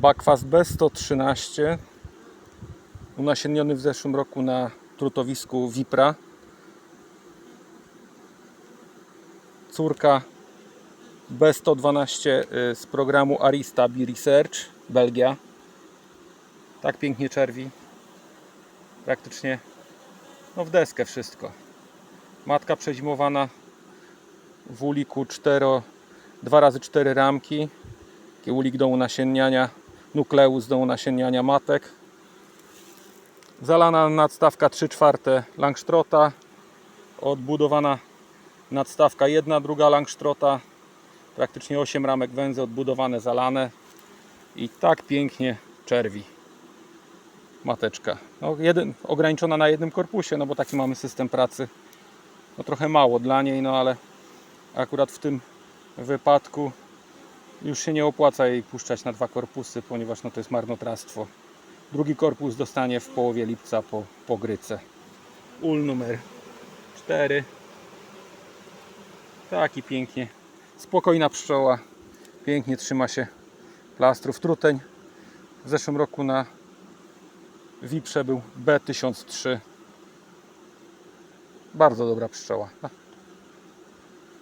Bakwas B113 unasienniony w zeszłym roku na trutowisku Vipra. Córka B112 y, z programu Arista Bee Research, Belgia. Tak pięknie czerwi. Praktycznie no w deskę wszystko. Matka przezimowana w uliku 4, 2x4 ramki. Taki ulik do unasienniania, nukleus do unasienniania matek. Zalana nadstawka 3 czwarte Langstrota. Odbudowana nadstawka 1, druga Langstrota. Praktycznie 8 ramek węzy odbudowane, zalane. I tak pięknie czerwi mateczka. No, jeden, ograniczona na jednym korpusie, no bo taki mamy system pracy. No trochę mało dla niej, no ale akurat w tym wypadku już się nie opłaca jej puszczać na dwa korpusy, ponieważ no to jest marnotrawstwo. Drugi korpus dostanie w połowie lipca po, po gryce. Ul numer 4. Taki pięknie. Spokojna pszczoła. Pięknie trzyma się plastrów. Truteń w zeszłym roku na Wiprze był B1003. Bardzo dobra pszczoła.